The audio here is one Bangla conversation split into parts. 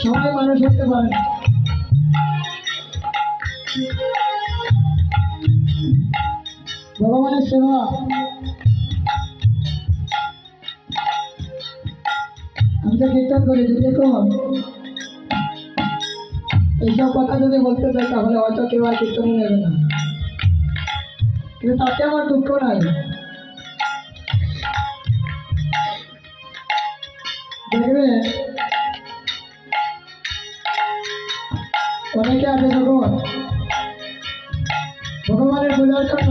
সবাই মানুষ হতে পারে ভগবানের সেবা আমি তো কীর্তন করেছি দেখুন এইসব কথা যদি বলতে চাই, তাহলে হয়তো কেউ আর কীর্তনে নেবে না। কিন্তু তাতে আমার দুঃখ নাই। দেখবে, অনেকে আছে যখন ভগবানের বোঝার জন্য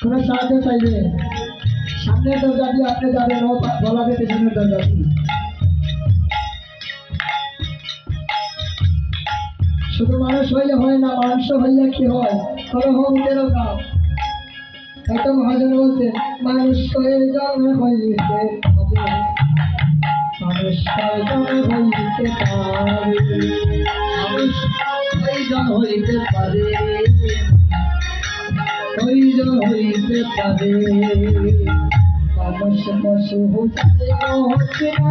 কোনো সাহায্য চাইবে, সামনের দরজা দিয়ে আপনি যাবেন, ও বলাবে পেছনের দরজা দিয়ে। শুধু মানুষ হইলে হয় না, মানুষ হইলে কি হয়? কলহ উঠেরও কাম একটা মহাজন বলছে, মানুষ হয়ে জন্ম হইতে মানুষ হইতে হইতে পারে পশু হচ্ছে না